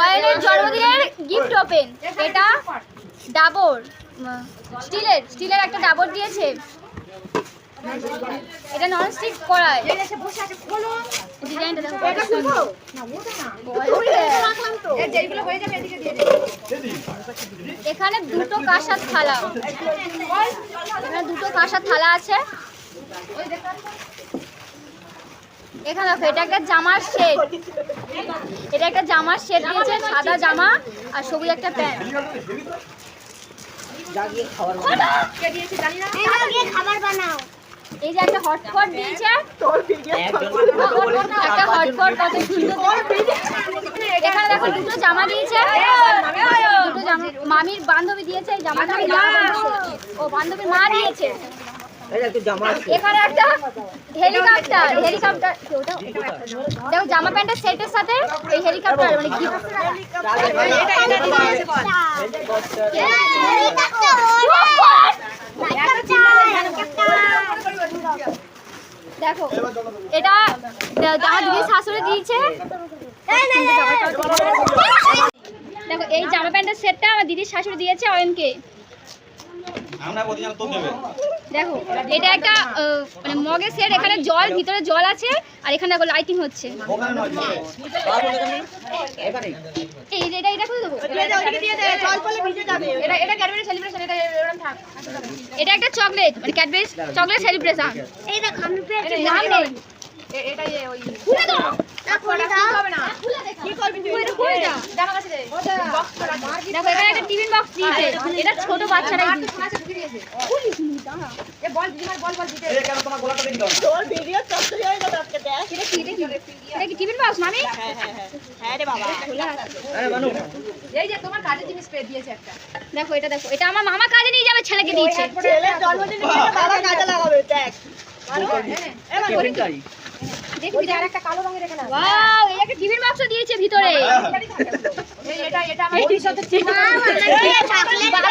অয়েলের জন্মদিনের gift open এটা ডাবর, স্টিলের স্টিলের একটা ডাবর দিয়েছে। এটা নন স্টিক কড়াই। এখানে দুটো কাঁসার থালা। এখানে দুটো কাঁসার থালা আছে। এখানে দেখো, এটা একটা জামার সেট এটা একটা জামার সেট দিয়েছে, সাদা জামা আর সবুজ একটা প্যান্ট। দিয়েছে। একটা এখানে দুটো জামা দিয়েছে। মামির বান্ধবী দিয়েছে জামাটা ও, বান্ধবীর মা দিয়েছে। জামা প্যান্টের সেটের সাথে মানে শাশুড়ি দিয়েছে। দেখো, এই জামা প্যান্টের সেটটা আমার দিদির শাশুড়ি দিয়েছে অয়নকে আমরা প্রতিদিন তো দেবে দেখো এটা একটা আহ, মানে মগের সেট এখানে জল ভিতরে জল আছে আর এখানে দেখো লাইটিং হচ্ছে। ওখানে নয় এখানে এই যে এটা এটা করে দেবো? এটা এটা ক্যাডবেরি সেলিব্রেশন এটা এরকম থাক। এটা একটা চকলেট মানে ক্যাডবেরি চকলেট সেলিব্রেশন এই দেখো আমি পেয়েছি নাম ওই খুলে দাও। না খুলে দাও। হবে না। কি করবি তুই? খুলে দাও জামা কাছে দে। বক্স করা দেখো এখানে একটা টিফিন বক্স দিয়েছে এটা ছোট বাচ্চারাই দিয়েছে এ বল দিদিমার বল বল দিতে। এই কেন তোমার গলাটা দেখি দাও না। এটা কি এটা কি? এটা কি টিফিন বক্স মামি? এই যে তোমার কাজের জিনিস পেয়ে দিয়েছে একটা। দেখো এটা দেখো এটা আমার মামা কাজে নিয়ে যাবে ছেলেকে দিয়েছে। দেখবি আর একটা কালো রঙের এখানে। ওয়াও এই একটা টিফিন বক্স দিয়েছে ভিতরে। এই এটা এটা আমার টি-শার্টের চিহ্ন বাবা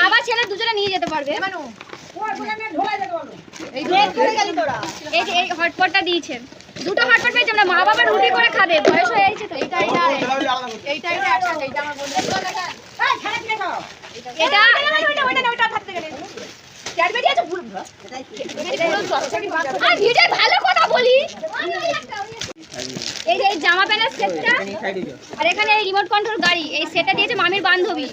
বাবা ছেলে দুজনে নিয়ে যেতে পারবে। মানু এই এই যে এই হটপটটা দিয়েছে। দুটো হটপট পেয়েছে আমরা মা বাবা রুটি করে খাবে। বয়স হয়ে গেছে তো এটা এটা এইটা এটা একসাথে এইটা আমার বন্ধু এটা ওইটা ওইটা ওইটা গেলে। ক্যাডবেরি আছে বলি এই জামা সেটটা, আর এখানে এই রিমোট কন্ট্রোল গাড়ি, এই মামির বান্ধবী।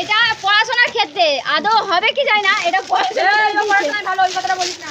এটা পড়াশোনার ক্ষেত্রে, আদৌ হবে কি যায় না, এটা পড়াশোনায় ভালো, ওই কথাটা বলিস না।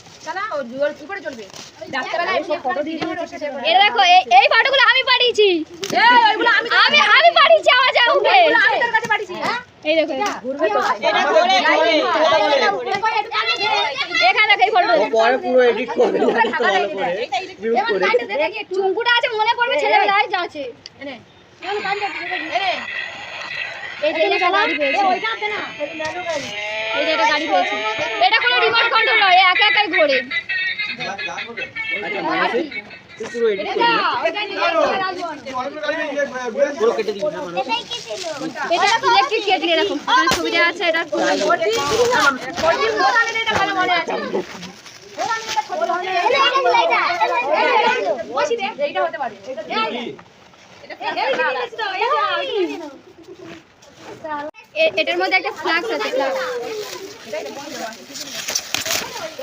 দেখো এই এই ফটোগুলো আমি পাঠিয়েছি। আমি আমি আমি পাঠিয়েছি আমার জামাকে আমি তোর কাছে পাঠিয়েছি। এই দেখো এটা। ঘুরবে তো এটা ঘুরে, ঘুরে, এখানে দেখো এই ফটো পরে পুরো এডিট করবে জানিস তো ভালো করে। চুমকুটা আছে মনে পড়বে ছেলেবেলায় যা আছে। এই যে এটা গাড়ি পেয়েছে। এই যে এটা গাড়ি পেয়েছে। এটা কোনো রিমোট কন্ট্রোল নয় একা একাই ঘোরে। আচ্ছা দেওয়া আছে এটা এটা মনে আছে এইটা হতে পারে এ- এটার মধ্যে একটা ফ্লাক্স আছে flask।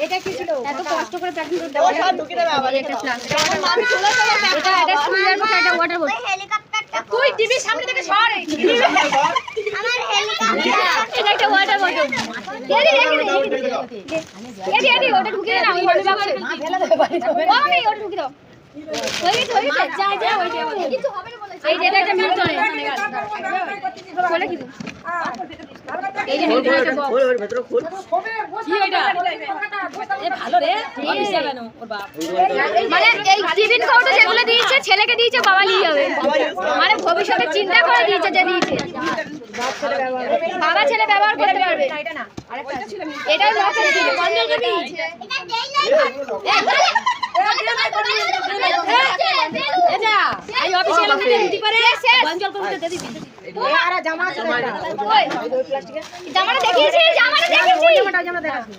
এটা কি ছিল? এত কষ্ট করে প্র্যাকটিস করতে হবে। এই একটা ফ্লাক্স এটা এটা স্কুলের মতো একটা ওয়াটার বোতল তুই টিভির সামনে থেকে সর। এই এটা একটা ওয়াটার বোতল এদি এদি এদি ওটা ঢুকিয়ে দে না ওই ওয়াটার বাক্সে ও আমি ওটা ঢুকিয়ে দাও। হয়ে গেছে হয়ে যা। যা ওই যে কিছু হবে না বলে এই যে এটা একটা মিল্টন বলে কি? মানে এই টিফিন কৌটো যেগুলো দিয়েছে ছেলেকে দিয়েছে বাবা নিয়ে যাবে। মানে ভবিষ্যতে চিন্তা করে দিয়েছে যে দিয়েছে। বাবা ছেলে ব্যবহার করতে পারবে। এটাই লকেট দিয়েছে বন্ধ করবি জামাটা দেখিয়েছি জামাটা দেখিয়েছি।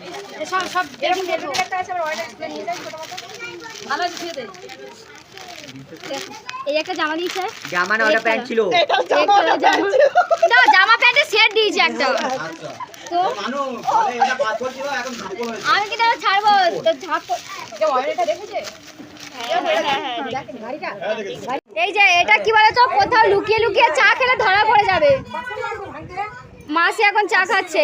সব সব এরকম এরকম একটা আছে আবার অর্ডার করে নিয়ে যাই ছোট মতো এই একটা জামা দিয়েছে। জামা না ওটা প্যান্ট ছিল। একটা জামা। প্যান্টের সেট দিয়েছে একটা। আচ্ছা। তো? মানু তাহলে এটা পাথর ছিল এখন ধাপ্পল হয়েছে। আমি কি তাহলে ছাড়বো তো ঝাপ যে অর্ডারটা দেখেছে? এই যে এটা কি বলে বলতো কোথাও লুকিয়ে লুকিয়ে চা খেলে ধরা পড়ে যাবে। মাসি এখন চা খাচ্ছে।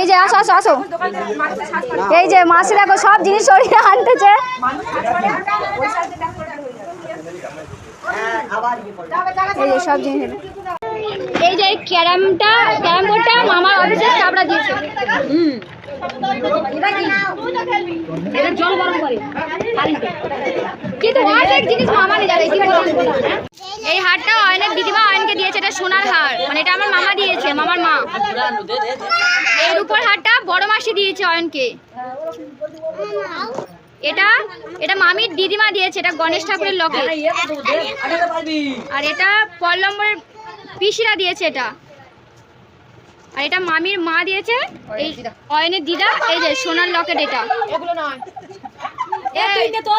এই যে আসো আসো আসো। এই যে মাসি দেখো সব জিনিস সরিয়ে আনতেছে। এই সব জিনিস এই যে ক্যারামটা ক্যারাম বোর্ডটা মামার অফিসে স্টাফরা দিয়েছে। এটা জল গরম করে কিন্তু অনেক জিনিস মামারই যাবে এই হারটা অয়নের দিদিমা অয়নকে দিয়েছে এটা সোনার হার মানে এটা আমার মামা দিয়েছে মামার মা। এর উপর হারটা বড় মাসি দিয়েছে অয়নকে। এটা এটা মামির দিদিমা দিয়েছে এটা গণেশ ঠাকুরের লকেট। আর এটা পল্লম্বরের পিসিরা দিয়েছে এটা। আর এটা মামির মা দিয়েছে এই অয়নের দিদা। এই যে সোনার লকেট এটা। এগুলো নয়।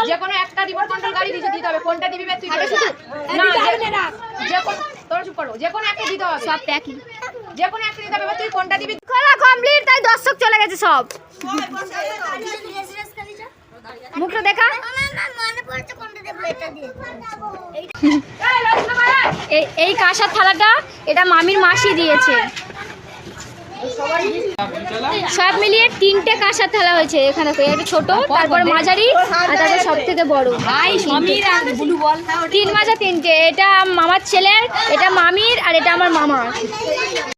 যে কোনো একটা রিমোট কন্ট্রোল গাড়ি দিতে দিতে হবে। কোনটা দিবি তুই আরে বলে শুধু- না যে- যে তোরা চুপ করো। যে কোনো একটা দিতে হবে। সব প্যাকিং যে কোনো একটা দিতে হবে। তুই কোনটা দিবি? খোলা কমপ্লিট তাই দর্শক চলে গেছে সব। মুখটা দেখা। এই কাঁসার থালাটা এটা মামির মাসি দিয়েছে। সব মিলিয়ে তিনটে কাঁসার থালা হয়েছে। এখানে একটা ছোট তারপর মাঝারি আর তারপর সব থেকে বড় তিন মাসে তিনটে এটা মামার ছেলের এটা মামির আর এটা আমার মামার।